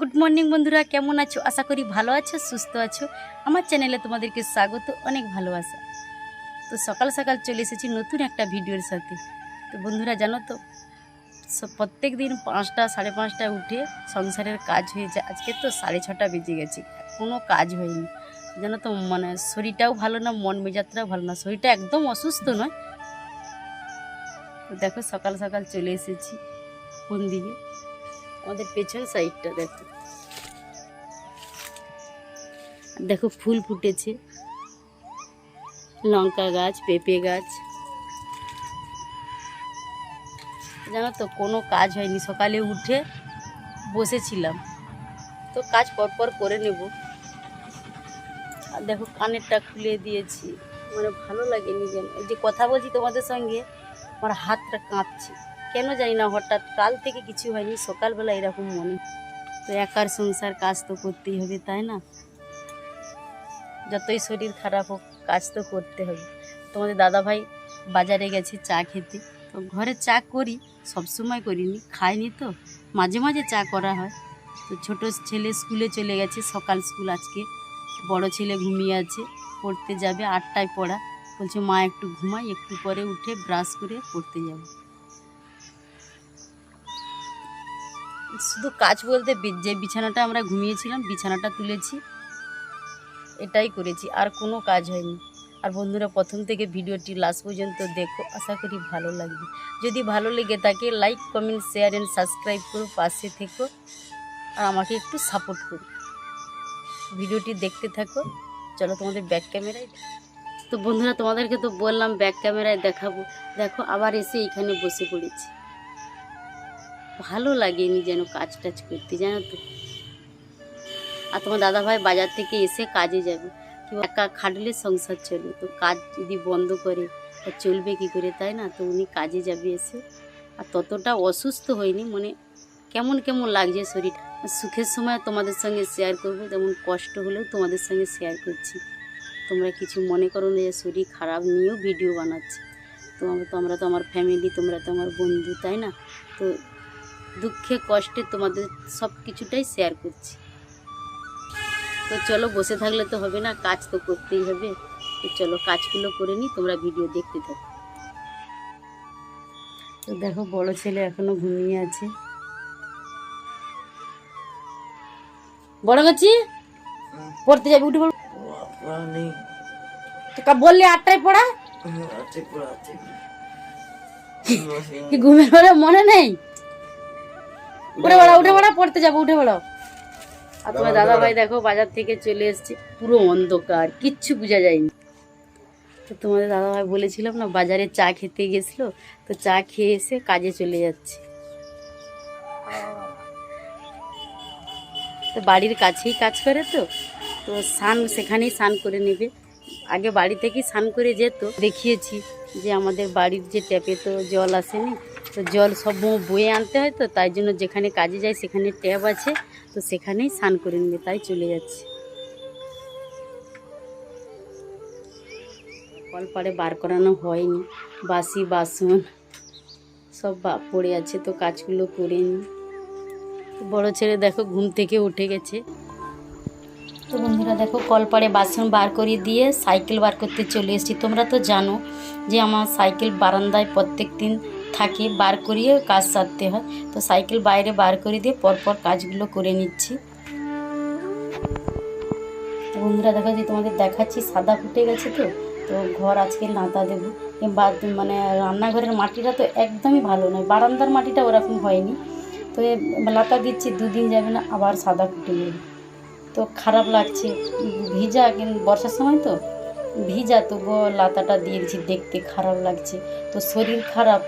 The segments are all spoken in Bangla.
গুড মর্নিং বন্ধুরা। কেমন আছো? আশা করি ভালো আছো, সুস্থ আছো। আমার চ্যানেলে তোমাদেরকে স্বাগত, অনেক ভালোবাসা। তো সকাল সকাল চলে এসেছি নতুন একটা ভিডিওর সাথে। তো বন্ধুরা, জানো তো প্রত্যেক দিন পাঁচটা, সাড়ে পাঁচটায় উঠে সংসারের কাজ হয়ে যায়। আজকে তো সাড়ে ছটা বেজে গেছে, কোনো কাজ হয়নি। জানো তো মানে শরীরটাও ভালো না, মন মেজাজটাও ভালো না। শরীরটা একদম অসুস্থ নয়। তো দেখো, সকাল সকাল চলে এসেছি কোন দিকে আমাদের পেছন সাইডটা দেখো। দেখো ফুল ফুটেছে। লঙ্কা গাছ, পেঁপে গাছ। জানো তো, কোনো কাজ হয়নি। সকালে উঠে বসেছিলাম। তো কাজ পরপর করে নেব। আর দেখো, কানেরটা খুলে দিয়েছি। মানে ভালো লাগেনি যেন। যে কথা বলছি তোমাদের সঙ্গে, আমার হাতটা কাঁপছে। কেন জানি না, হঠাৎ কাল থেকে কিছু হয়নি, সকালবেলা এরকম মনে। তো একার সংসার কাজ তো করতেই হবে, তাই না? যতই শরীর খারাপ হোক, কাজ তো করতে হবে। তোমাদের দাদা ভাই বাজারে গেছে চা খেতে। তো ঘরে চা করি, সবসময় করিনি, খাইনি তো। মাঝে মাঝে চা করা হয়। তো ছোট ছেলে স্কুলে চলে গেছে, সকাল স্কুল আজকে। বড় ছেলে ঘুমিয়ে আছে, পড়তে যাবে, আটটায় পড়া। বলছে, মা, একটু ঘুমাই, একটু পরে উঠে ব্রাশ করে পড়তে যাবে। শুধু কাজ বলতে যে বিছানাটা আমরা ঘুমিয়েছিলাম, বিছানাটা তুলেছি। এটাই করেছি, আর কোনো কাজ হয়নি। আর বন্ধুরা, প্রথম থেকে ভিডিওটি লাস্ট পর্যন্ত দেখো, আশা করি ভালো লাগবে। যদি ভালো লেগে থাকে like comment share and subscribe করো, পাশে থেকো, আর আমাকে একটু সাপোর্ট করো। ভিডিওটি দেখতে থাকো। চলো তোমাদের ব্যাক ক্যামেরায় তো বন্ধুরা, তোমাদেরকে তো বললাম ব্যাক ক্যামেরায় দেখাবো। দেখো, আবার এসে এখানে বসে পড়েছি। ভালো লাগেনি যেন কাজ টাজ করতে, জানো তো? আর তোমার দাদা ভাই বাজার থেকে এসে কাজে যাবে। কেউ একা খাটলে সংসার চলে, তো কাজ যদি বন্ধ করে, তা চলবে কি করে, তাই না? তো উনি কাজে যাবে এসে। আর ততটা অসুস্থ হয়নি মানে কেমন কেমন লাগছে শরীর। সুখের সময় তোমাদের সঙ্গে শেয়ার করব যেমন কষ্ট হলেও তোমাদের সঙ্গে শেয়ার করছি। তোমরা কিছু মনে করো না যে শরীর খারাপ নিয়েও ভিডিও বানাচ্ছি। তো আমরা তো আমরা তো আমার ফ্যামিলি তোমরা তো আমার বন্ধু, তাই না? তো দুঃখে কষ্টে তোমাদের সব কিছুটাই শেয়ার করছি। তো চলো বসে থাকলে তো হবে না কাজ তো করতেই হবে। তো চলো কাজগুলো করে নিই তোমরা ভিডিও দেখতে থাকো। তো দেখো বড় ছেলে এখনও ঘুমিয়ে আছে। বড় গেছি পড়তে যাবি উঠে বললি আটটায় পড়া? আছে কি ঘুমের বেলা মনে নেই? উঠে পড়া উঠে পড়া পড়তে যাব উঠে পড়ো। আর তোমার দাদা ভাই দেখো বাজার থেকে চলে এসেছে পুরো অন্ধকার কিচ্ছু বোঝা যায়নি। তো তোমাদের দাদা ভাই বলেছিলাম না বাজারে চা খেতে গেছিল তো চা খেয়ে এসে কাজে চলে যাচ্ছে। তো বাড়ির কাছেই কাজ করে তো তো স্নান সেখানেই স্নান করে নেবে। আগে বাড়ি থেকেই স্নান করে যেত দেখিয়েছি যে আমাদের বাড়ির যে ট্যাপে তো জল আসেনি তো জল সব বয়ে আনতে হয় তো, তাই জন্য যেখানে কাজে যায় সেখানে ট্যাপ আছে, তো সেখানেই স্নান করে নেবে তাই চলে যাচ্ছে। কল পাড়ে বার করানো হয়নি, বাসি, বাসন সব পড়ে আছে তো কাজগুলো করে নি বড় ছেলে দেখো ঘুম থেকে উঠে গেছে। তো বন্ধুরা দেখো কলপাড়ে বাসন বার করে দিয়ে সাইকেল বার করতে চলে এসেছি। তোমরা তো জানো যে আমার সাইকেল বারান্দায় প্রত্যেক দিন থাকে, বার করিয়ে কাজ সারতে হয়। তো সাইকেল বাইরে বার করে দিয়ে পরপর কাজগুলো করে নিচ্ছি। বন্ধুরা, দেখা যে তোমাদের দেখাচ্ছি, সাদা ফুটে গেছে তো। তো ঘর আজকে নাতা দেবো। কিংবা মানে রান্নাঘরের মাটিটা তো একদমই ভালো নয়। বারান্দার মাটিটা ওরকম হয়নি। তো লাতা দিচ্ছি, দুদিন যাবে না, আবার সাদা ফুটে যাবে তো খারাপ লাগছে। ভিজা, কিন্তু বর্ষার সময় তো ভিজা, তবুও লাতাটা দিয়ে দিচ্ছি, দেখতে খারাপ লাগছে। তো শরীর খারাপ।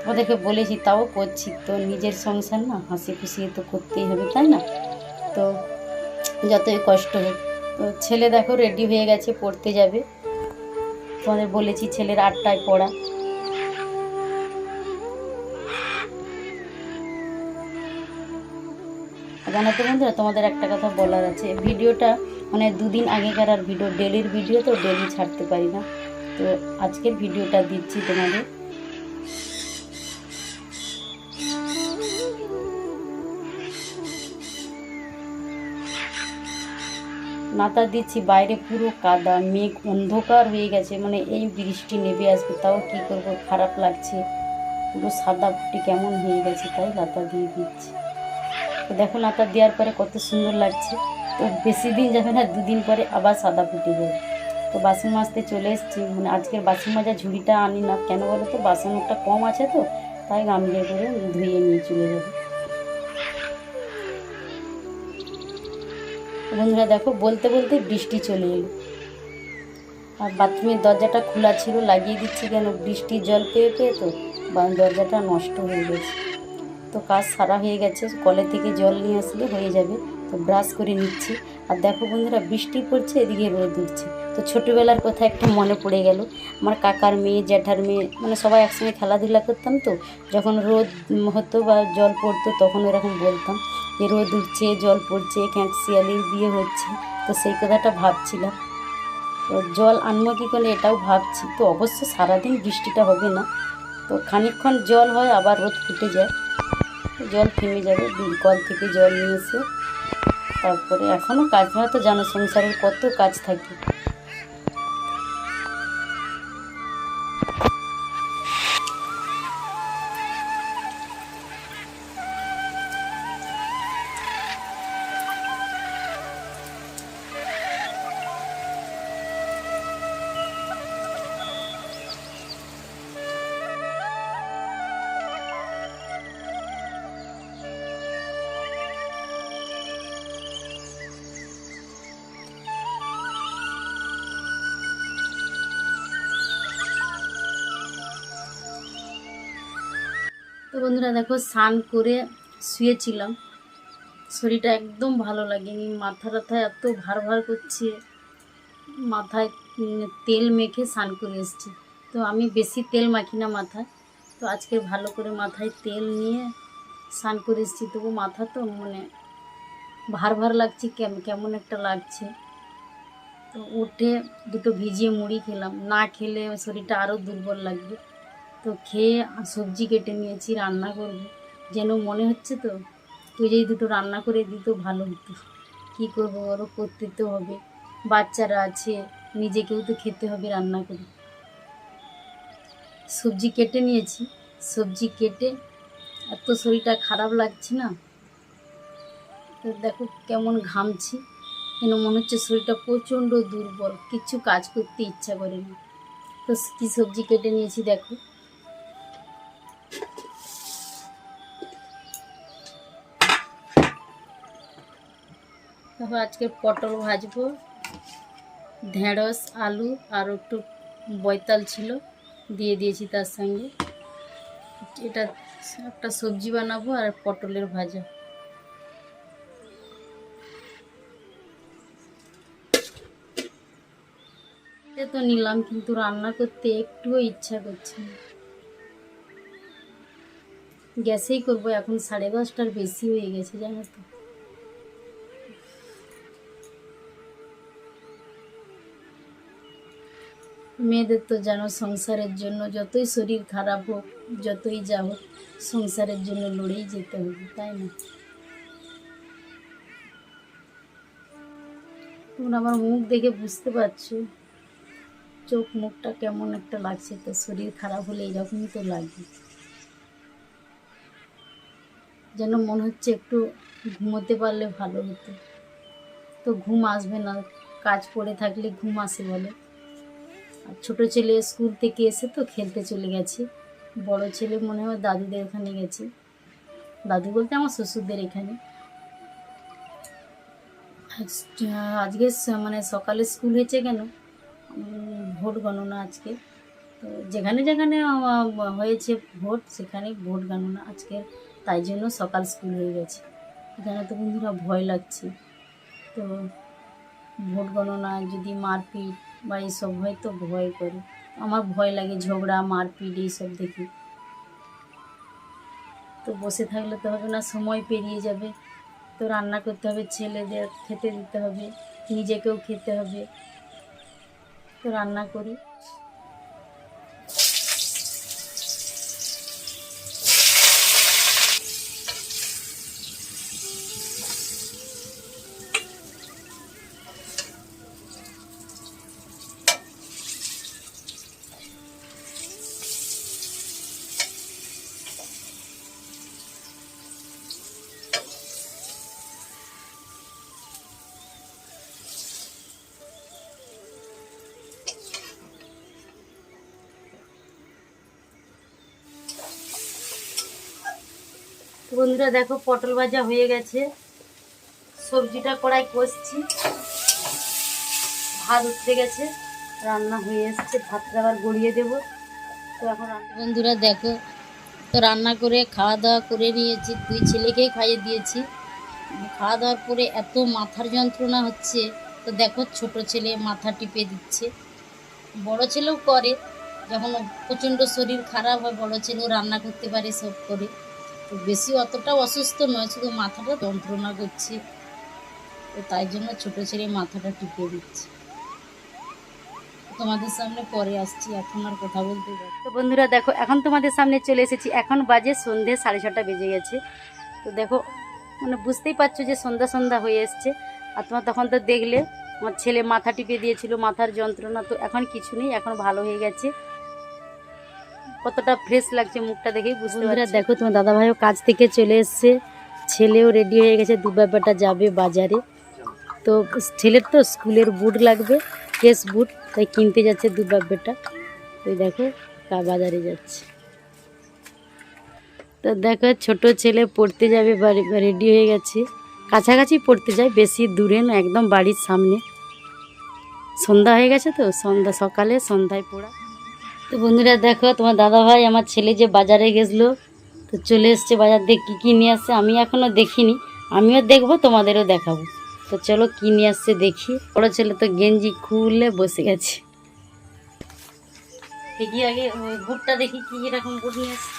তোমাদেরকে বলেছি, তাও করছি তো, নিজের সংসার না, হাসি খুশি তো করতেই হবে, তাই না? তো যতই কষ্ট হোক, তো ছেলে দেখো রেডি হয়ে গেছে, পড়তে যাবে। তোমাদের বলেছি ছেলের আটটায় পড়া। জানো তো বন্ধুরা, তোমাদের একটা কথা বলার আছে। ভিডিওটা মানে দুদিন আগেকার আর ভিডিও, ডেলির ভিডিও তো ডেলি ছাড়তে পারি না। তো আজকের ভিডিওটা দিচ্ছি তোমাদের। নাতা দিচ্ছি, বাইরে পুরো কাদা, মেঘ অন্ধকার হয়ে গেছে মানে এই বৃষ্টি নেমে আসবে, তাও কী করব, খারাপ লাগছে। পুরো সাদা ফুটি কেমন হয়ে গেছে, তাই লাতা দিয়ে দিচ্ছি। তো দেখো লাতা দেওয়ার পরে কত সুন্দর লাগছে, তো বেশি দিন যাবে না, দুদিন পরে আবার সাদা ফুটে যাবে। তো বাসন মাজতে চলে এসেছি মানে আজকের বাসন মাজা ঝুড়িটা আনি না, কেন বলো তো, বাসন কম আছে তো, তাই গামলিয়ে করে ধুয়ে নিয়ে চলে যাবে। বন্ধুরা দেখো, বলতে বলতে বৃষ্টি চলে এলো। আর বাথরুমের দরজাটা খোলা ছিল, লাগিয়ে দিচ্ছি কেন? বৃষ্টির জল পেয়ে পেয়ে তো দরজাটা নষ্ট হয়ে গেছে। তো কাজ সারা হয়ে গেছে, কলে থেকে জল নিয়ে আসলে হয়ে যাবে। তো ব্রাশ করে নিচ্ছি। আর দেখো বন্ধুরা, বৃষ্টি পড়ছে, এদিকে রোদ উঠছে। তো ছোটোবেলার কথা একটা মনে পড়ে গেল। আমার কাকার মেয়ে, জ্যাঠার মেয়ে মানে সবাই একসঙ্গে খেলাধুলা করতাম তো। যখন রোদ হতো বা জল পড়তো, তখন এরকম বলতাম। যে রোদ উঠছে, জল পড়ছে ক্যাঁট শিয়ালির বিয়ে হচ্ছে, তো সেই কথাটা ভাবছিলাম। তো জল আনব কী করে এটাও ভাবছি। তো অবশ্য সারাদিন বৃষ্টিটা হবে না, তো খানিকক্ষণ জল হয়, আবার রোদ ফুটে যায়। জল থেমে যাবে কল থেকে জল নিয়ে এসে, তারপরে এখনও কাজ হয় তো জানো সংসারের কত কাজ থাকে। বন্ধুরা দেখো, স্নান করে শুয়েছিলাম। শরীরটা একদম ভালো লাগেনি, মাথা টাথায় এত ভার ভার করছে। মাথায় তেল মেখে স্নান করে এসেছি। তো আমি বেশি তেল মাখি না মাথায়। তো আজকে ভালো করে মাথায় তেল নিয়ে স্নান করে এসেছি। তবু মাথা তো মানে ভার ভার লাগছে, কেম- কেমন একটা লাগছে। তো উঠে দুটো ভিজিয়ে মুড়ি খেলাম। না খেলে শরীরটা আরও দুর্বল লাগবে। তো খেয়ে সবজি কেটে নিয়েছি, রান্না করব। যেন মনে হচ্ছে তো, তুই যদি দুটো রান্না করে দিত ভালো হতো। কী করব ওরও করতে তো হবে। বাচ্চারা আছে, নিজেকেও তো খেতে হবে রান্না করে। সবজি কেটে নিয়েছি। সবজি কেটে এত শরীরটা খারাপ লাগছে না? তো দেখো কেমন ঘামছি। যেন মনে হচ্ছে শরীরটা প্রচণ্ড দুর্বল কিচ্ছু কাজ করতে ইচ্ছা করে না। তো কী সবজি কেটে নিয়েছি দেখো। তারপর আজকে পটল ভাজবো, ঢেঁড়স, আলু আর একটু বৈতাল ছিল, দিয়ে দিয়েছি তার সঙ্গে। এটা একটা সবজি বানাবো আর পটলের ভাজা। তো নিলাম, কিন্তু রান্না করতে একটুও ইচ্ছা করছে গ্যাসেই করব, এখন সাড়ে দশটার বেশি হয়ে গেছে, জানো তো। মেয়েদের তো জানো সংসারের জন্য যতই শরীর খারাপ হোক, যতই যা হোক, সংসারের জন্য লড়েই যেতে হবে, তাই না? তোমরা আমার মুখ দেখে বুঝতে পারছ, চোখ মুখটা কেমন একটা লাগছে, তো শরীর খারাপ হলে এরকমই তো লাগবে যেন মনে হচ্ছে একটু ঘুমোতে পারলে ভালো হতো। তো ঘুম আসবে না, কাজ পড়ে থাকলে ঘুম আসে বলে। ছোটো ছেলে স্কুল থেকে এসে তো খেলতে চলে গেছে। বড় ছেলে মনে হয় দাদুদের এখানে গেছে। দাদু বলতে আমার শ্বশুরদের এখানে। আজকে মানে সকালে স্কুল হয়েছে কেন? ভোট গণনা আজকে। তো যেখানে যেখানে হয়েছে ভোট, সেখানে ভোট গণনা আজকে। তাই জন্য সকাল স্কুল হয়ে গেছে। এখানে তো বন্ধুরা ভয় লাগছে। তো ভোট গণনা, যদি মারপিট বা এইসব হয় তো ভয় করে। আমার ভয় লাগে ঝগড়া, মারপিট এইসব দেখি। তো বসে থাকলে তো হবে না, সময় পেরিয়ে যাবে। তো রান্না করতে হবে, ছেলেদের খেতে দিতে হবে, নিজেকেও খেতে হবে। তো রান্না করি। বন্ধুরা দেখো, পটল ভাজা হয়ে গেছে। সবজিটা কড়াই কষছি। ভাত উঠতে গেছে, রান্না হয়ে এসছে, ভাতটা আবার গড়িয়ে দেবো। তো এখন বন্ধুরা দেখো, তো রান্না করে খাওয়া দাওয়া করে নিয়েছি। দুই ছেলেকেই খাইয়ে দিয়েছি। খাওয়া দাওয়ার পরে এত মাথার যন্ত্রণা হচ্ছে, তো দেখো ছোট ছেলে মাথা টিপে দিচ্ছে। বড় ছেলেও করে, যখন প্রচণ্ড শরীর খারাপ হয়, বড় ছেলেও রান্না করতে পারে সব করে। বেশি অতটা অসুস্থ নয়, শুধু মাথাটা যন্ত্রণা করছে। তো তাই জন্য ছোট ছেলে মাথাটা টিপে দিচ্ছে। তোমাদের সামনে পরে আসছি, এখন আর কথা বলতে তো বন্ধুরা দেখো, এখন তোমাদের সামনে চলে এসেছি। এখন বাজে সন্ধে সাড়ে ছটা বেজে গেছে। তো দেখো মানে বুঝতেই পারছ যে সন্ধ্যা সন্ধ্যা হয়ে এসছে। আর তোমার তখন তো দেখলে আমার ছেলে মাথা টিপে দিয়েছিল, মাথার যন্ত্রণা তো এখন কিছু নেই, এখন ভালো হয়ে গেছে। কতটা ফ্রেশ লাগছে মুখটা দেখেই বুঝতে পারছি। দেখো তোমার দাদাভাইও কাজ থেকে চলে এসছে। ছেলেও রেডি হয়ে গেছে দু ব্যাপারটা যাবে বাজারে। তো ছেলের তো স্কুলের বুট লাগবে কেস বুট তাই কিনতে যাচ্ছে দু ব্যাপারটা। ওই দেখো কা বাজারে যাচ্ছে। তো দেখো ছোট ছেলে পড়তে যাবে রেডি হয়ে গেছে। কাছাকাছি পড়তে যায় বেশি দূরে না একদম বাড়ির সামনে। সন্ধ্যা হয়ে গেছে তো সন্ধ্যা সকালে সন্ধ্যায় পড়া। তো বন্ধুরা দেখো, তোমার দাদা ভাই আমার ছেলে যে বাজারে গেছিল, তো চলে এসছে বাজার দিয়ে কী কী নিয়ে আসছে আমি এখনও দেখিনি, আমিও দেখব, তোমাদেরও দেখাবো। তো চলো কী নিয়ে আসছে দেখি। বড়ো ছেলে তো গেঞ্জি খুলে বসে গেছে। দেখি আগে বুটটা দেখি কি এরকম বুট নিয়ে আসছে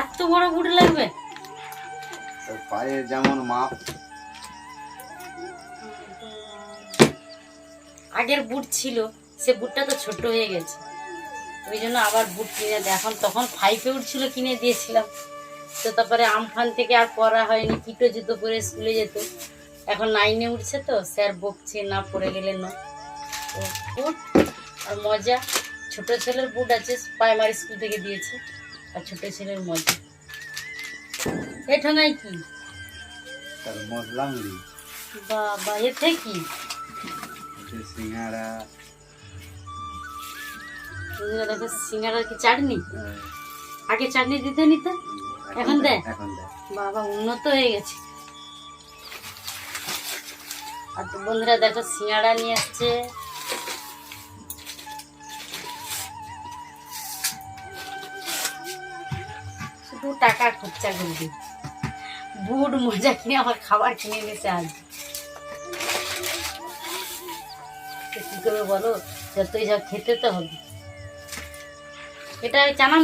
এত বড় বুট লাগবে? পায়ের যেমন মাপ। আগের বুট ছিল, সে বুটটা তো ছোট হয়ে গেছে। ওই জন্য আবার বুট কিনে এখন তখন ফাইভে উঠছিল, কিনে দিয়েছিলাম। তো তারপরে আমফান থেকে আর পরা হয়নি কিটো জুতো পরে স্কুলে যেত। এখন নাইনে উঠছে তো স্যার বকছে না, পড়ে গেলে না। তো বুট আর মজা। ছোট ছেলের বুট আছে প্রাইমারি স্কুল থেকে দিয়েছে, আর ছোট ছেলের মজা। এ ঠোঙাই কি? তার মশলা মুড়ি বাবা এতে কি? সিঙ্গারা। সিঙ্গারার কি চাটনি? আগে চাটনি দিতে নিতে? এখন দেয় বাবা উন্নত হয়ে গেছে। আর তো বন্ধুরা দেখো সিঙ্গাড়া নিয়ে আসছে। শুধু টাকা খরচা করবি। বুট মজা কিনে আবার খাবার কিনে নিতে আসবে তো কি করবে বলো? যতই সব খেতে তো হবে। এটা ওই চানা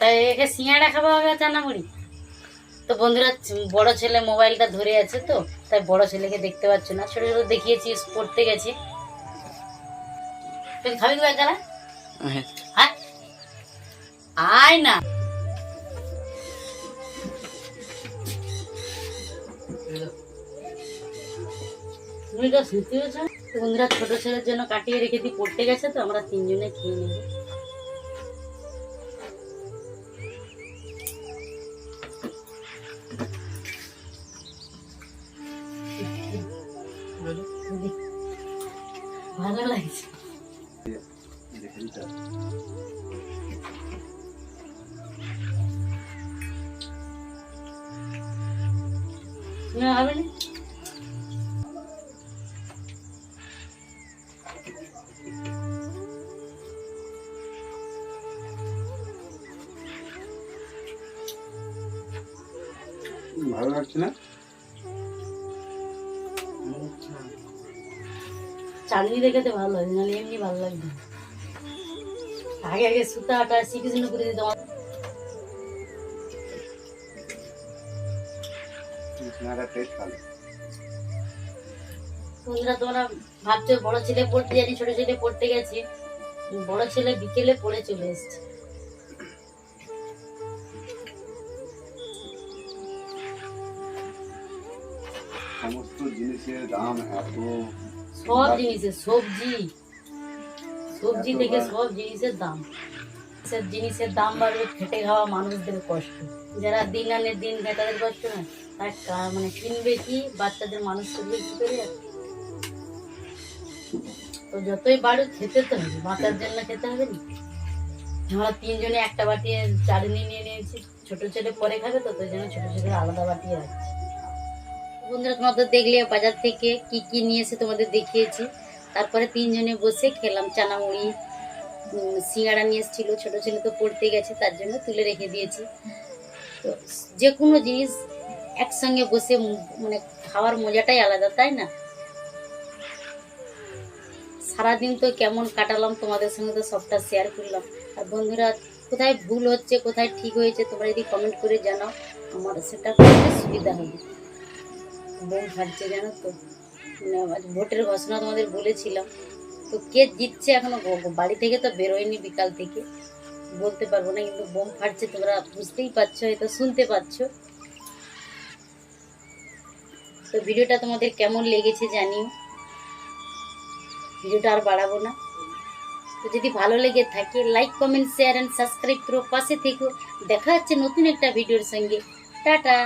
তাই একে সিঙাড়া খাওয়া হবে আর চানা মুড়ি তো বন্ধুরা বড় ছেলে মোবাইলটা ধরে আছে তো তাই বড় ছেলেকে দেখতে পাচ্ছ না। ছোট ছোট দেখিয়েছি পড়তে গেছে। তুই খাবি কি একগালা হ্যাঁ? আয় না। তো শুনতে পেয়েছ বন্ধুরা, ছোট ছেলের জন্য কাটিয়ে রেখে দিয়ে পড়তে গেছে, তো আমরা তিনজনে খেয়ে নেব। ভালো লাগছে না? চাটনি দেখে তো ভালো লাগে নাহলে এমনি ভালো লাগবে। আগে আগে সুতাটা শ্রীকৃষ্ণ করে দিতে বন্ধুরা তোমরা ভাবছ বড় ছেলে পড়তে জানি ছোট ছেলে পড়তে গেছে। বড় ছেলে বিকেলে পড়ে চলে এসছে। সমস্ত জিনিসের দাম এত। সব জিনিসের সবজি। সবজি থেকে সব জিনিসের দাম। সব জিনিসের দাম বাড়বে, খেটে খাওয়া মানুষদের কষ্ট। যারা দিন আনে দিন খায় তাদের কষ্ট না, তার মানে কিনবে কি, বাচ্চাদের মানুষ করবে কি করে? তো যতই বাড়ুক, খেতে তো হবে, বাঁচার জন্য খেতে হবে না। আমরা তিনজনে একটা বাটি চাটনি নিয়ে নিয়েছি। ছোট ছেলে পরে খাবে তো তোর জন্য ছোট ছেলে আলাদা বাটি আছে বন্ধুরা তোমার তো দেখলে বাজার থেকে কি কি নিয়ে এসে তোমাদের দেখিয়েছি। তারপরে তিনজনে বসে খেলাম চানা মুড়ি সিঙ্গাড়া নিয়ে এসেছিল, ছোট ছেলে তো পড়তে গেছে, তার জন্য তুলে রেখে দিয়েছি। তো যে কোনো জিনিস একসঙ্গে বসে মানে খাওয়ার মজাটাই আলাদা, তাই না? সারাদিন তো কেমন কাটালাম, তোমাদের সঙ্গে তো সবটা শেয়ার করলাম। আর বন্ধুরা, কোথায় ভুল হচ্ছে, কোথায় ঠিক হয়েছে, তোমরা যদি কমেন্ট করে জানাও, আমার সেটা করতে সুবিধা হবে। বোম ফাটছে জানো তো মানে ভোটের ঘোষণা তোমাদের বলেছিলাম। তো কে জিতছে এখনও? বাড়ি থেকে তো বেরোয়নি বিকাল থেকে। বলতে পারব না, কিন্তু বোম ফাটছে তোমরা বুঝতেই পারছ, হয়তো শুনতে পাচ্ছ তো ভিডিওটা তোমাদের কেমন লেগেছে জানিও। ভিডিওটা আর বাড়াবো না। তো যদি ভালো লেগে থাকে like comment share and subscribe করো, পাশে থেকো। দেখা হচ্ছে নতুন একটা ভিডিওর সঙ্গে। টাটা!